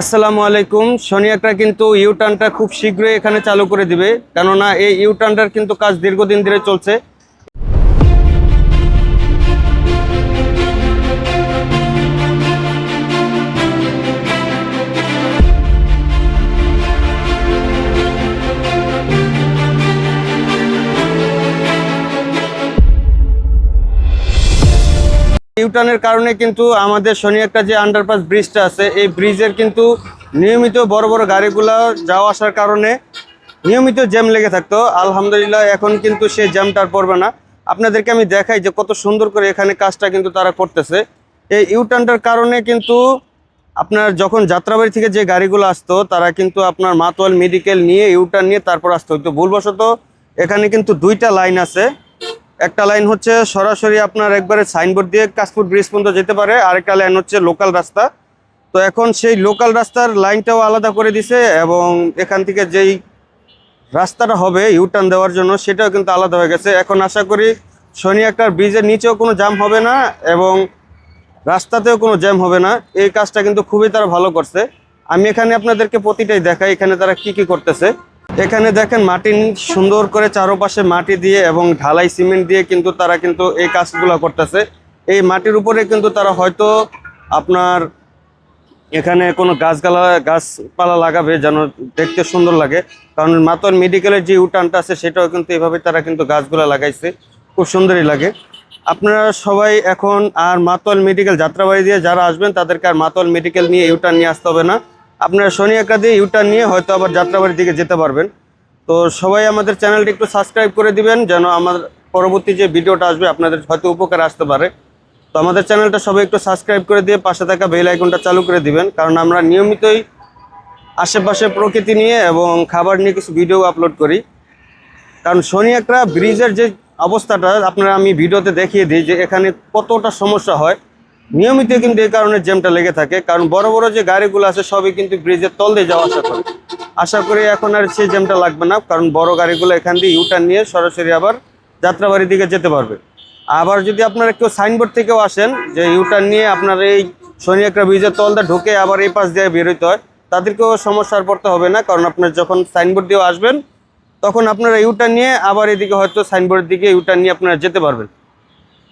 আসসালামু আলাইকুম। সোনিয়াকরা কিন্তু ইউটার্নটা খুব শীঘ্রই এখানে চালু করে দিবে। কেননা এই ইউটার্নটার কিন্তু কাজ দীর্ঘদিন ধরে চলছে। ইউটার্নের কারণে কিন্তু আমাদের শনিয়াকটা যে আন্ডারপাস ব্রিজটা আছে, এই ব্রিজের কিন্তু নিয়মিত বড় বড় গাড়িগুলো যাওয়া আসার কারণে নিয়মিত জ্যাম লেগে থাকতো। আলহামদুলিল্লাহ, এখন কিন্তু সেই জ্যামটা আর পড়বে না। আপনাদেরকে আমি দেখাই যে কত সুন্দর করে এখানে কাজটা কিন্তু তারা করতেছে। এই ইউটার্নটার কারণে কিন্তু আপনার যখন যাত্রাবাড়ি থেকে যে গাড়িগুলো আসতো, তারা কিন্তু আপনার মাতোয়াল মেডিকেল নিয়ে ইউটার্ন নিয়ে তারপর আসতো। হতো ভুলবশত এখানে কিন্তু দুইটা লাইন আছে। একটা লাইন হচ্ছে, সরাসরি আপনার একবারে সাইনবোর্ড দিয়ে কাশপুর ব্রিজ পর্যন্ত যেতে পারে, আরেকটা লাইন হচ্ছে লোকাল রাস্তা। তো এখন সেই লোকাল রাস্তার লাইনটাও আলাদা করে দিছে এবং এখান থেকে যেই রাস্তাটা হবে ইউটার্ন দেওয়ার জন্য সেটাও কিন্তু আলাদা হয়ে গেছে। এখন আশা করি শনি একটার ব্রিজের নিচেও কোনো জ্যাম হবে না এবং রাস্তাতেও কোনো জ্যাম হবে না। এই কাজটা কিন্তু খুবই তারা ভালো করছে। আমি এখানে আপনাদেরকে প্রতিটাই দেখাই, এখানে তারা কি কি করতেছে। এখানে দেখেন মাটি সুন্দর করে চারপাশে মাটি দিয়ে এবং ঢালাই সিমেন্ট দিয়ে কিন্তু তারা কিন্তু এই কাজগুলো করতেছে। এই মাটির উপরে কিন্তু তারা হয়তো আপনার এখানে কোনো গাছগালা, গাছপালা লাগাবে যেন দেখতে সুন্দর লাগে। কারণ মাতন মেডিকেলের যে উটানটা আছে, সেটাও কিন্তু এভাবে তারা কিন্তু গাছগুলা লাগাইছে। খুব সুন্দরই লাগে। আপনারা সবাই এখন আর মাতল মেডিকেল যাত্রাবাড়ি দিয়ে যারা আসবেন, তাদেরকে আর মাতল মেডিকেল নিয়ে ইউটার্ন নিয়ে আসতে হবে না। আপনারা শনি দিয়ে ইউটার্ন নিয়ে হয়তো আবার যাত্রাবাড়ির দিকে যেতে পারবেন। তো সবাই আমাদের চ্যানেলটি একটু সাবস্ক্রাইব করে দিবেন, যেন আমার পরবর্তী যে ভিডিওটা আসবে আপনাদের হয়তো উপকার আসতে পারে। তো আমাদের চ্যানেলটা সবাই একটু সাবস্ক্রাইব করে দিয়ে পাশে থাকা বেল আইকনটা চালু করে দিবেন, কারণ আমরা নিয়মিতই আশেপাশে প্রকৃতি নিয়ে এবং খাবার নিয়ে কিছু ভিডিও আপলোড করি। কারণ শনি একটা ব্রিজের যে অবস্থাটা, আপনারা আমি ভিডিওতে দেখিয়ে দিই যে এখানে কতটা সমস্যা হয়। নিয়মিত কিন্তু এই কারণে জ্যামটা লেগে থাকে, কারণ বড় বড় যে গাড়িগুলো আছে সবই কিন্তু ব্রিজের তল দিয়ে যাওয়া আসা করে। আশা করি এখন আর সেই জ্যামটা লাগবে না, কারণ বড় গাড়িগুলো এখান দিয়ে ইউটার্ন নিয়ে সরাসরি আবার যাত্রাবাড়ির দিকে যেতে পারবে। আবার যদি আপনারা কেউ সাইনবোর্ড থেকেও আসেন, যে ইউটার্ন নিয়ে আপনার এই শনি একটা ব্রিজের তলটা ঢুকে আবার এই পাশ দিয়ে বেরোতে হয়, তাদেরকেও সমস্যার পড়তে হবে না, কারণ আপনার যখন সাইনবোর্ড দিয়েও আসবেন, তখন আপনারা ইউটার্ন নিয়ে আবার এদিকে হয়তো সাইনবোর্ডের দিকে ইউটার্ন নিয়ে আপনারা যেতে পারবেন।